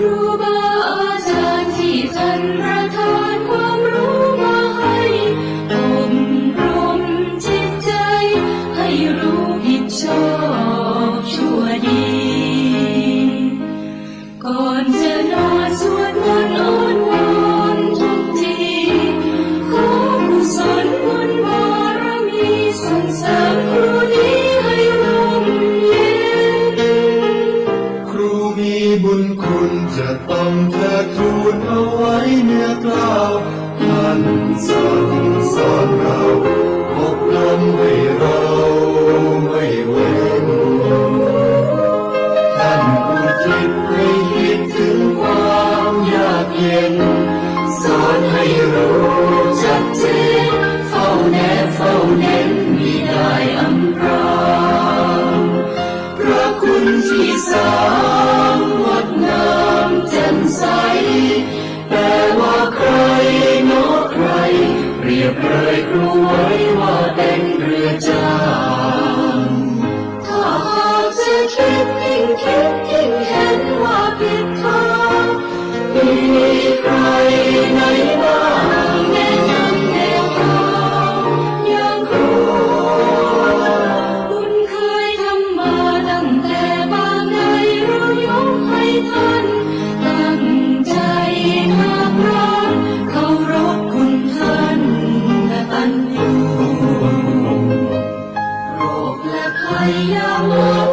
รูบาอาจารย์ที่ท่นประทานความรู้มาให้อบรมจิตใจ ให้รู้ผิดชอบ มีบุญคุณจะต้องเทิดทูนเอาไว้เนื้อกล้าวท่านสั่งสอนเราอบรมให้เราไม่เว้นท่านอุทิศให้คิดถึงความยากเย็น สอนให้รู้ชัดเจนเรู้ไว้ว่าเป็นเรือจ้า Ay yağmur.